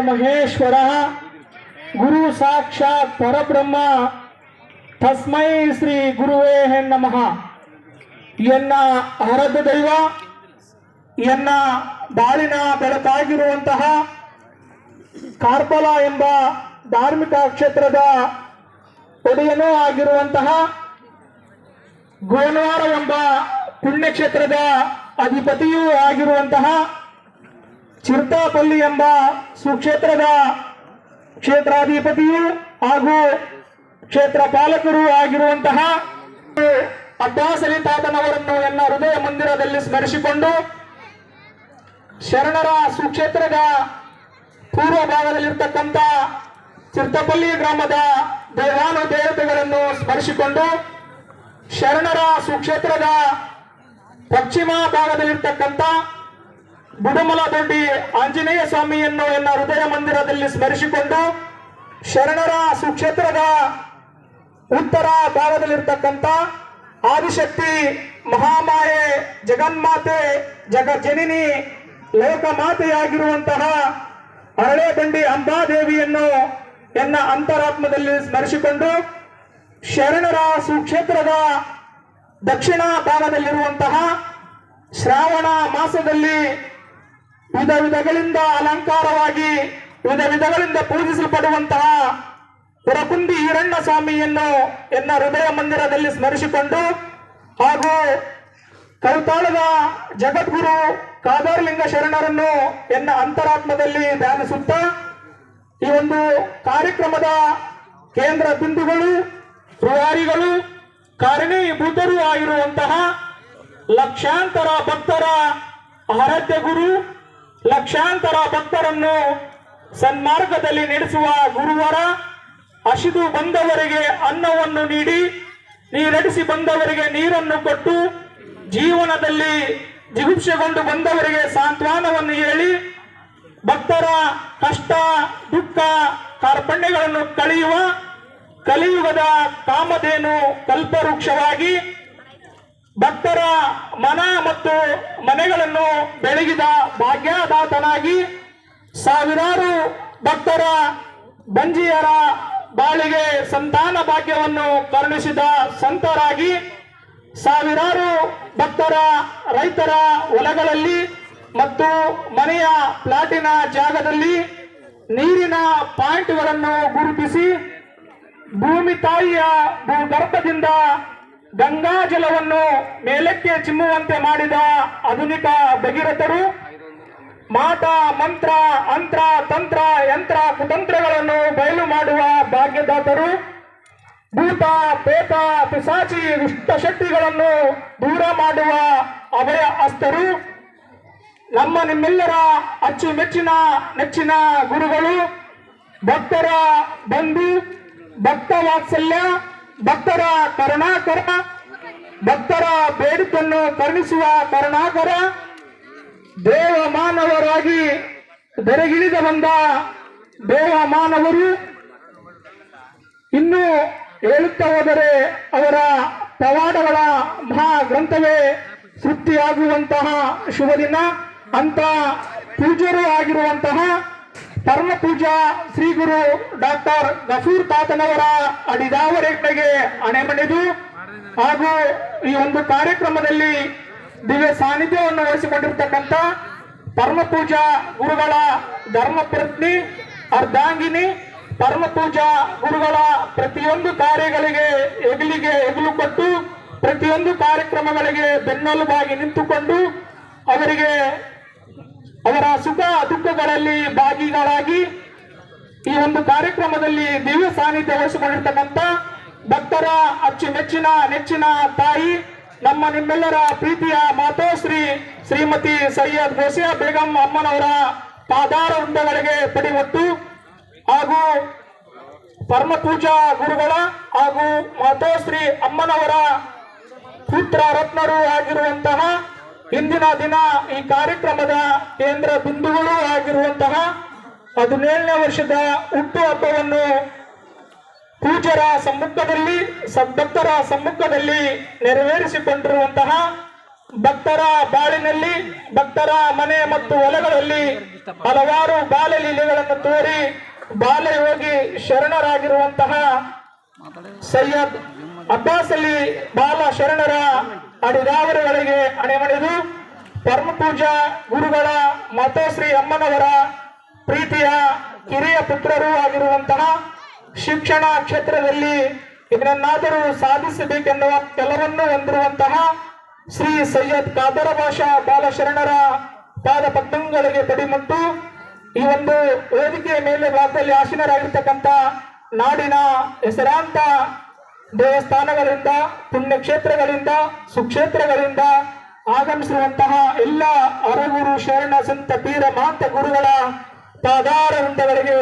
ಮಹೇಶ್ವರ. ಗುರು ಸಾಕ್ಷಾತ್ ಪರಬ್ರಹ್ಮ. ತಸ್ಮೈ ಶ್ರೀ ಗುರುವೇ ನಮಃ. ಎನ್ನ ಹರದ ದೈವ, ಎನ್ನ ಬಾಳಿನ ಬೆಳಕಾಗಿರುವಂತಹ ಕಾರ್ಬಲ ಎಂಬ ಧಾರ್ಮಿಕ ಕ್ಷೇತ್ರದ ಒಡೆಯನೂ ಆಗಿರುವಂತಹ ಗೋನವಾರ ಎಂಬ ಪುಣ್ಯಕ್ಷೇತ್ರದ ಅಧಿಪತಿಯೂ ಆಗಿರುವಂತಹ ಚಿರ್ತಾಪಲ್ಲಿ ಎಂಬ ಸುಕ್ಷೇತ್ರದ ಕ್ಷೇತ್ರಾಧಿಪತಿಯು ಹಾಗೂ ಕ್ಷೇತ್ರ ಪಾಲಕರು ಆಗಿರುವಂತಹ ಅಡ್ಡಾಸಲಿ ತಾತನವರನ್ನು ಎನ್ನ ಹೃದಯ ಮಂದಿರದಲ್ಲಿ ಸ್ಮರಿಸಿಕೊಂಡು ಶರಣರ ಸುಕ್ಷೇತ್ರದ ಪೂರ್ವ ಭಾಗದಲ್ಲಿರ್ತಕ್ಕಂಥ ಚಿರ್ತಪಲ್ಲಿ ಗ್ರಾಮದ ದೇವಾನು ದೇವತೆಗಳನ್ನು ಸ್ಮರಿಸಿಕೊಂಡು ಶರಣರ ಸುಕ್ಷೇತ್ರದ ಪಶ್ಚಿಮ ಭಾಗದಲ್ಲಿರ್ತಕ್ಕಂಥ ಬುಡಮಲ ದೊಡ್ಡಿ ಆಂಜನೇಯ ಸ್ವಾಮಿಯನ್ನು ಎನ್ನ ಹೃದಯ ಮಂದಿರದಲ್ಲಿ ಸ್ಮರಿಸಿಕೊಂಡು ಶರಣರ ಸುಕ್ಷೇತ್ರದ ಉತ್ತರ ಭಾಗದಲ್ಲಿರ್ತಕ್ಕಂಥ ಆದಿಶಕ್ತಿ ಮಹಾಮಾಯೆ ಜಗನ್ಮಾತೆ ಜಗಜ್ಜನಿನಿ ಲೋಕಮಾತೆಯಾಗಿರುವಂತಹ ಅರಳೆಬಂಡಿ ಅಂಬಾದೇವಿಯನ್ನು ಎನ್ನ ಅಂತರಾತ್ಮದಲ್ಲಿ ಸ್ಮರಿಸಿಕೊಂಡು ಶರಣರ ಸುಕ್ಷೇತ್ರದ ದಕ್ಷಿಣ ಭಾಗದಲ್ಲಿರುವಂತಹ ಶ್ರಾವಣ ಮಾಸದಲ್ಲಿ ವಿಧ ವಿಧಗಳಿಂದ ಅಲಂಕಾರವಾಗಿ ವಿಧ ವಿಧಗಳಿಂದ ಪೂಜಿಸಲ್ಪಡುವಂತಹ ಪುರಕುಂದಿ ಈರಣ್ಣ ಸ್ವಾಮಿಯನ್ನು ಎನ್ನ ಹೃದಯ ಮಂದಿರದಲ್ಲಿ ಸ್ಮರಿಸಿಕೊಂಡು ಹಾಗೂ ಕೌತಾಳದ ಜಗದ್ಗುರು ಕಾದಾರಲಿಂಗ ಶರಣರನ್ನು ಎನ್ನ ಅಂತರಾತ್ಮದಲ್ಲಿ ಧ್ಯಾನಿಸುತ್ತಾ ಈ ಒಂದು ಕಾರ್ಯಕ್ರಮದ ಕೇಂದ್ರ ಬಿಂದುಗಳು ಪ್ರಾರಿಗಳು ಕಾರಣೀಭೂತರು ಆಗಿರುವಂತಹ ಲಕ್ಷಾಂತರ ಭಕ್ತರ ಆರಾಧ್ಯ ಗುರು ಲಕ್ಷಾಂತರ ಭಕ್ತರನ್ನು ಸನ್ಮಾರ್ಗದಲ್ಲಿ ನಡೆಸುವ ಗುರುವರ ಹಸಿದು ಬಂದವರಿಗೆ ಅನ್ನವನ್ನು ನೀಡಿ, ನೀರಡಿಸಿ ಬಂದವರಿಗೆ ನೀರನ್ನು ಕೊಟ್ಟು, ಜೀವನದಲ್ಲಿ ಜಿಗುಪ್ಸೆಗೊಂಡು ಬಂದವರಿಗೆ ಸಾಂತ್ವನವನ್ನು ಹೇಳಿ, ಭಕ್ತರ ಕಷ್ಟ, ದುಃಖ, ಕಾರ್ಪಣ್ಯಗಳನ್ನು ಕಳೆಯುವ ಕಲಿಯುಗದ ಕಾಮಧೇನು ಕಲ್ಪವೃಕ್ಷವಾಗಿ ಭಕ್ತರ ಮನ ಮತ್ತು ಮನೆಗಳನ್ನು ಬೆಳಗಿದ ಭಾಗ್ಯದಾತನಾಗಿ ಸಾವಿರಾರು ಭಕ್ತರ ಬಂಜಿಯರ ಬಾಳಿಗೆ ಸಂತಾನ ಭಾಗ್ಯವನ್ನು ಕರುಣಿಸಿದ ಸಂತರಾಗಿ ಸಾವಿರಾರು ಭಕ್ತರ ರೈತರ ಹೊಲಗಳಲ್ಲಿ ಮತ್ತು ಮನೆಯ ಪ್ಲಾಟಿನ ಜಾಗದಲ್ಲಿ ನೀರಿನ ಪಾಯಿಂಟ್ಗಳನ್ನು ಗುರುತಿಸಿ ಭೂಮಿ ತಾಯಿಯ ಭೂಗರ್ಭದಿಂದ ಗಂಗಾ ಜಲವನ್ನು ಮೇಲಕ್ಕೆ ಚಿಮ್ಮುವಂತೆ ಮಾಡಿದ ಆಧುನಿಕ ಭಗೀರಥರು ಮಾಟ ಮಂತ್ರ, ಅಂತ್ರ, ತಂತ್ರ, ಯಂತ್ರ, ಕುತಂತ್ರಗಳನ್ನು ಬಯಲು ಮಾಡುವ ಭಾಗ್ಯದಾತರು. ಭೂತ ಪೇತ ಪಿಸಾಚಿ ದುಷ್ಟಶಕ್ತಿಗಳನ್ನು ದೂರ ಮಾಡುವ ಅಭಯ ಅಸ್ತರು ನಮ್ಮ ನಿಮ್ಮೆಲ್ಲರ ಅಚ್ಚುಮೆಚ್ಚಿನ ನೆಚ್ಚಿನ ಗುರುಗಳು, ಭಕ್ತರ ಬಂಧು, ಭಕ್ತ ವಾತ್ಸಲ್ಯ ಭಕ್ತರ ಕರುಣಾಕರ, ಭಕ್ತರ ಬೇಡಿಕನ್ನು ಕರುಣಿಸುವ ಕರುಣಾಕರ, ದೇವ ಮಾನವರಾಗಿ ಬೆರಗಿಳಿದ ಬಂದ ದೇವ ಮಾನವರು ಇನ್ನು ಹೇಳುತ್ತಾ ಹೋದರೆ ಅವರ ಪವಾಡಗಳ ಮಹಾ ಗ್ರಂಥವೇ ಸೃಷ್ಟಿಯಾಗುವಂತಹ ಶುಭ ದಿನ ಅಂತ ಪೂಜ್ಯರು ಆಗಿರುವಂತಹ ಪರಮ ಪೂಜಾ ಶ್ರೀ ಗುರು ಡಾಕ್ಟರ್ ಗಫೂರ್ ತಾತನವರ ಅಡಿದಾವರೆಗೆ ಅಣೆಮಣಿದು ಹಾಗೂ ಈ ಒಂದು ಕಾರ್ಯಕ್ರಮದಲ್ಲಿ ದಿವ್ಯ ಸಾನ್ನಿಧ್ಯವನ್ನು ವಹಿಸಿಕೊಂಡಿರ್ತಕ್ಕಂಥ ಪರಮ ಪೂಜಾ ಗುರುಗಳ ಧರ್ಮಪತ್ನಿ ಅರ್ಧಾಂಗಿನಿ, ಪರಮ ಪೂಜಾ ಗುರುಗಳ ಪ್ರತಿಯೊಂದು ಕಾರ್ಯಗಳಿಗೆ ಹೆಗಲಿಗೆ ಹೆಗಲು ಕೊಟ್ಟು ಪ್ರತಿಯೊಂದು ಕಾರ್ಯಕ್ರಮಗಳಿಗೆ ಬೆನ್ನೆಲುಬಾಗಿ ನಿಂತುಕೊಂಡು ಅವರಿಗೆ ಅವರ ಸುಖ ದುಃಖಗಳಲ್ಲಿ ಭಾಗಿಗಳಾಗಿ ಈ ಒಂದು ಕಾರ್ಯಕ್ರಮದಲ್ಲಿ ದಿವ್ಯ ಸಾನ್ನಿಧ್ಯ ವಹಿಸಿಕೊಂಡಿರ್ತಕ್ಕಂಥ ಭಕ್ತರ ಅಚ್ಚುಮೆಚ್ಚಿನ, ನೆಚ್ಚಿನ ತಾಯಿ, ನಮ್ಮ ನಿಮ್ಮೆಲ್ಲರ ಪ್ರೀತಿಯ ಮಾತೋಶ್ರೀ ಶ್ರೀಮತಿ ಸೈಯದ್ ಗೋಸಿಯಾ ಬೇಗಂ ಅಮ್ಮನವರ ಪಾದಾರ ವೃಂದಗಳಿಗೆ ಪಡಿವಟ್ಟು ಹಾಗೂ ಪರಮ ಪೂಜಾ ಗುರುಗಳ ಹಾಗೂ ಮಾತೋಶ್ರೀ ಅಮ್ಮನವರ ಪುತ್ರ ರತ್ನರು ಆಗಿರುವಂತಹ ಇಂದಿನ ದಿನ ಈ ಕಾರ್ಯಕ್ರಮದ ಕೇಂದ್ರ ಬಿಂದುಗಳು ಆಗಿರುವಂತಹ ಹದಿನೇಳನೇ ವರ್ಷದ ಹುಟ್ಟು ಹಬ್ಬವನ್ನು ಪೂಜರ ಸಮ್ಮುಖದಲ್ಲಿ ಸದ್ಭಕ್ತರ ಸಮ್ಮುಖದಲ್ಲಿ ನೆರವೇರಿಸಿಕೊಂಡಿರುವಂತಹ ಭಕ್ತರ ಬಾಳಿನಲ್ಲಿ, ಭಕ್ತರ ಮನೆ ಮತ್ತು ಹೊಲಗಳಲ್ಲಿ ಹಲವಾರು ಬಾಲಲೀಲೆಗಳನ್ನು ತೋರಿ ಬಾಲಯೋಗಿ ಶರಣರಾಗಿರುವಂತಹ ಸೈಯದ್ ಅಬ್ಬಾಸ್ ಅಲಿ ಬಾಲ ಶರಣರ ಅಡಿದಾವರಗಳಿಗೆ ಅಣೆಮಣಿದು ಪರಮ ಪೂಜಾ ಗುರುಗಳ ಮಾತೋಶ್ರೀ ಅಮ್ಮನವರ ಪ್ರೀತಿಯ ಕಿರಿಯ ಪುತ್ರರೂ ಆಗಿರುವಂತಹ ಶಿಕ್ಷಣ ಕ್ಷೇತ್ರದಲ್ಲಿ ಇದನ್ನಾದರೂ ಸಾಧಿಸಬೇಕೆನ್ನುವ ಕೆಲವನ್ನು ಹೊಂದಿರುವಂತಹ ಶ್ರೀ ಸೈಯದ್ ಕಾದರ ಭಾಷಾ ಬಾಲಶರಣರ ಪಾದ ಪದ್ಮಗಳಿಗೆ ತಡಿಮುಟ್ಟು ಈ ಒಂದು ವೇದಿಕೆಯ ಮೇಲೆ ಭಾಗದಲ್ಲಿ ಆಸೀನರಾಗಿರ್ತಕ್ಕಂಥ ನಾಡಿನ ಹೆಸರಾಂತ ದೇವಸ್ಥಾನಗಳಿಂದ ಪುಣ್ಯಕ್ಷೇತ್ರಗಳಿಂದ ಸುಕ್ಷೇತ್ರಗಳಿಂದ ಆಗಮಿಸಿರುವಂತಹ ಎಲ್ಲ ಅರಗುರು ಶರಣ ಸಂತ ಪೀರ ಮಾತ ಗುರುಗಳ ಪಾದಾರ ವೃಂದಗಳಿಗೆ